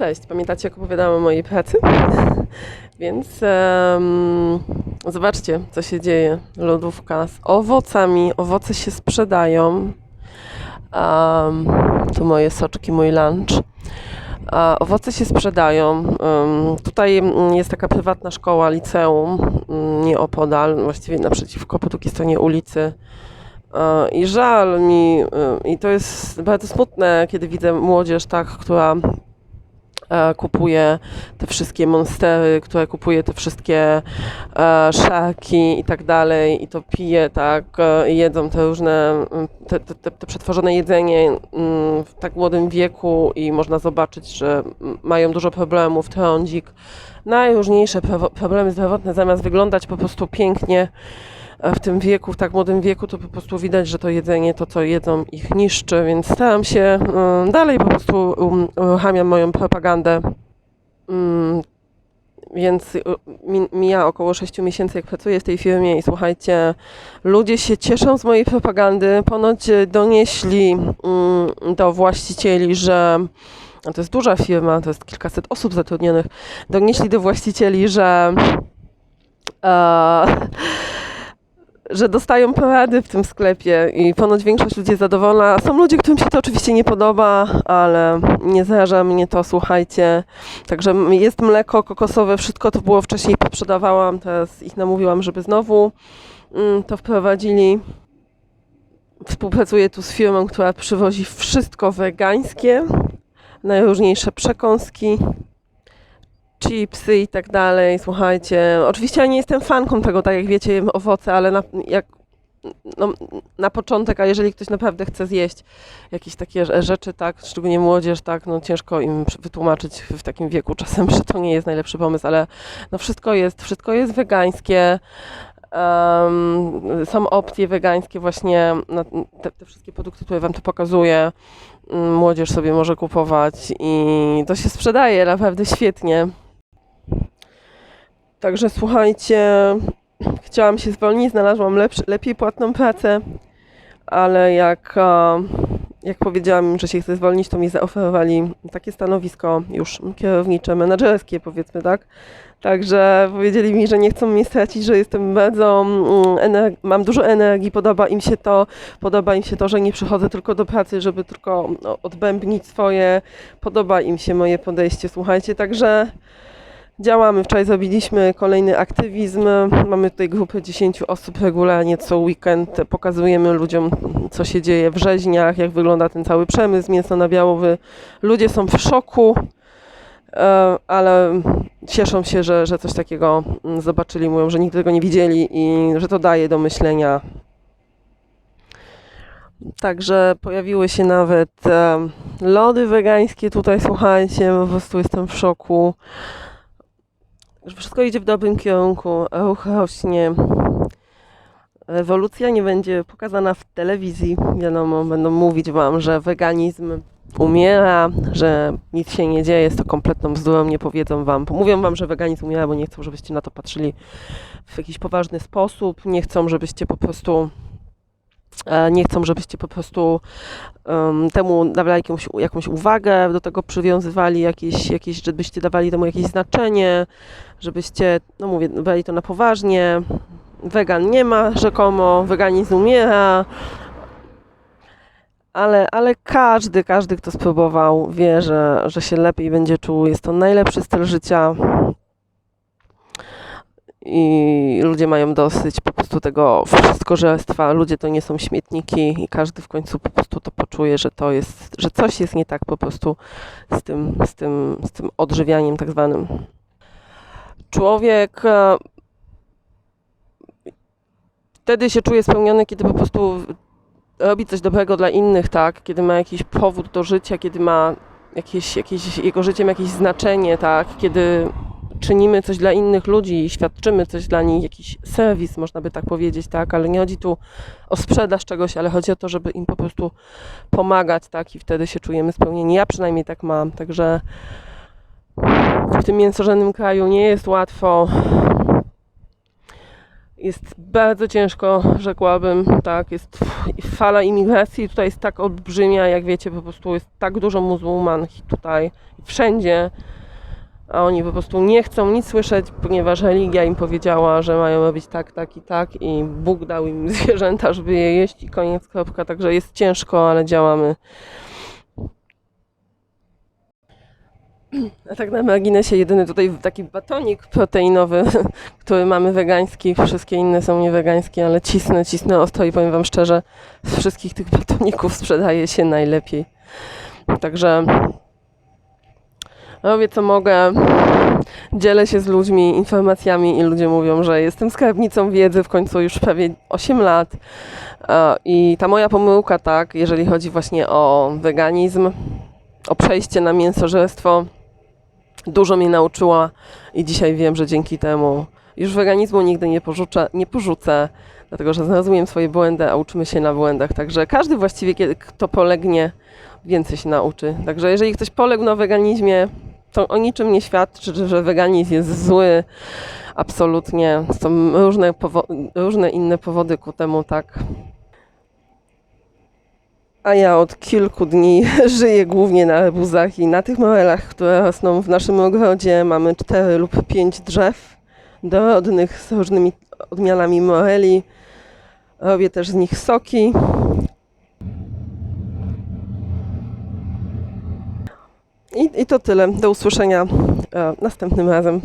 Cześć, pamiętacie jak opowiadałam o mojej pracy? Więc em, zobaczcie, co się dzieje. Lodówka z owocami. Owoce się sprzedają. Um, tu moje soczki, mój lunch. A owoce się sprzedają. Tutaj mm, jest taka prywatna szkoła, liceum, mm, nieopodal, właściwie naprzeciwko, po drugiej stronie ulicy. I żal mi, e, i to jest bardzo smutne, kiedy widzę młodzież, tak, która kupuje te wszystkie monstery, która kupuje te wszystkie e, szarki i tak dalej i to pije, tak, e, jedzą te różne, mm, te, te, te, przetworzone jedzenie mm, w tak młodym wieku i można zobaczyć, że mm, mają dużo problemów, trądzik, najróżniejsze problemy zdrowotne, zamiast wyglądać po prostu pięknie, w tym wieku, w tak młodym wieku, to po prostu widać, że to jedzenie, to co jedzą, ich niszczy, więc staram się mm, dalej po prostu um, uruchamiam moją propagandę. Mm, Więc y, mi- mija około 6 miesięcy, jak pracuję w tej firmie i słuchajcie, ludzie się cieszą z mojej propagandy. Ponoć y, donieśli mm, do właścicieli, że to jest duża firma, to jest kilkaset osób zatrudnionych, donieśli do właścicieli, że e, że dostają porady w tym sklepie i ponoć większość ludzi jest zadowolona. Są ludzie, którym się to oczywiście nie podoba, ale nie zraża mnie to, słuchajcie. Także jest mleko kokosowe, wszystko to było wcześniej poprzedawałam, teraz ich namówiłam, żeby znowu mm, to wprowadzili. Współpracuję tu z firmą, która przywozi wszystko wegańskie, najróżniejsze przekąski, chipsy i tak dalej. Słuchajcie, oczywiście ja nie jestem fanką tego, tak jak wiecie, owoce, ale na, jak, no, na początek, a jeżeli ktoś naprawdę chce zjeść jakieś takie rze- rzeczy, tak, szczególnie młodzież, tak, no ciężko im wytłumaczyć w takim wieku czasem, że to nie jest najlepszy pomysł, ale no wszystko jest, wszystko jest wegańskie. Em, są opcje wegańskie właśnie, te, te wszystkie produkty, które Wam tu pokazuję, mm, młodzież sobie może kupować i to się sprzedaje naprawdę świetnie. Także słuchajcie, chciałam się zwolnić, znalazłam lepszy, lepiej płatną pracę, ale jak, jak powiedziałam że się chcę zwolnić, to mi zaoferowali takie stanowisko już kierownicze, menedżerskie powiedzmy, tak? Także powiedzieli mi, że nie chcą mnie stracić, że jestem bardzo, mm, mam dużo energii, podoba im się to, podoba im się to, że nie przychodzę tylko do pracy, żeby tylko no, odbębnić swoje, podoba im się moje podejście, słuchajcie, także działamy. Wczoraj zrobiliśmy kolejny aktywizm, mamy tutaj grupę 10 osób regularnie co weekend, pokazujemy ludziom, co się dzieje w rzeźniach, jak wygląda ten cały przemysł mięsno-nabiałowy. Ludzie są w szoku, e, ale cieszą się, że, że coś takiego mm, zobaczyli, mówią, że nigdy tego nie widzieli i że to daje do myślenia. Także pojawiły się nawet e, lody wegańskie tutaj, słuchajcie, po prostu jestem w szoku. Że Wszystko idzie w dobrym kierunku, ruch rośnie. Rewolucja nie będzie pokazana w telewizji. Wiadomo, będą mówić wam, że weganizm umiera, że nic się nie dzieje, jest to kompletną bzdurą, nie powiedzą wam. Mówią wam, że weganizm umiera, bo nie chcą, żebyście na to patrzyli w jakiś poważny sposób, nie chcą, żebyście po prostu nie chcą, żebyście po prostu em, temu dawali jakąś, jakąś uwagę, do tego przywiązywali jakieś, jakieś, żebyście dawali temu jakieś znaczenie, żebyście, no mówię, brali to na poważnie. Wegan nie ma rzekomo, weganizm umiera, ale, ale każdy, każdy, kto spróbował, wie, że, że się lepiej będzie czuł. Jest to najlepszy styl życia. I ludzie mają dosyć po prostu tego wszystkożerstwa. Ludzie to nie są śmietniki i każdy w końcu po prostu to poczuje, że to jest, że coś jest nie tak po prostu z tym, z tym, z tym odżywianiem tak zwanym. Człowiek e, wtedy się czuje spełniony, kiedy po prostu robi coś dobrego dla innych, tak? Kiedy ma jakiś powód do życia, kiedy ma jakieś, jakieś jego życiem jakieś znaczenie, tak? Kiedy czynimy coś dla innych ludzi i świadczymy coś dla nich, jakiś serwis, można by tak powiedzieć, tak? Ale nie chodzi tu o sprzedaż czegoś, ale chodzi o to, żeby im po prostu pomagać, tak? I wtedy się czujemy spełnieni. Ja przynajmniej tak mam, także w tym mięsożernym kraju nie jest łatwo. Jest bardzo ciężko, rzekłabym, tak, jest fala imigracji tutaj jest tak olbrzymia, jak wiecie, po prostu jest tak dużo muzułmanów tutaj, wszędzie, a oni po prostu nie chcą nic słyszeć, ponieważ religia im powiedziała, że mają robić tak, tak i tak i Bóg dał im zwierzęta, żeby je jeść i koniec, kropka, także jest ciężko, ale działamy. A tak na marginesie jedyny tutaj taki batonik proteinowy, który mamy wegański, wszystkie inne są niewegańskie, ale cisnę, cisnę ostro i powiem Wam szczerze, z wszystkich tych batoników sprzedaje się najlepiej. Także robię co mogę, dzielę się z ludźmi informacjami i ludzie mówią, że jestem skarbnicą wiedzy w końcu już prawie 8 lat. E, I ta moja pomyłka, tak, jeżeli chodzi właśnie o weganizm, o przejście na mięsożerstwo, dużo mnie nauczyła i dzisiaj wiem, że dzięki temu już weganizmu nigdy nie porzucę, nie porzucę dlatego że zrozumiem swoje błędy, a uczymy się na błędach. Także każdy właściwie, kto polegnie, więcej się nauczy. Także jeżeli ktoś poległ na weganizmie, to o niczym nie świadczy, że weganizm jest zły. Absolutnie. Są różne, różne inne powody ku temu, tak. A ja od kilku dni żyję głównie na arbuzach i na tych morelach, które rosną w naszym ogrodzie. Mamy cztery lub pięć drzew dorodnych z różnymi odmianami moreli. Robię też z nich soki. I, to tyle. Do usłyszenia e, następnym razem.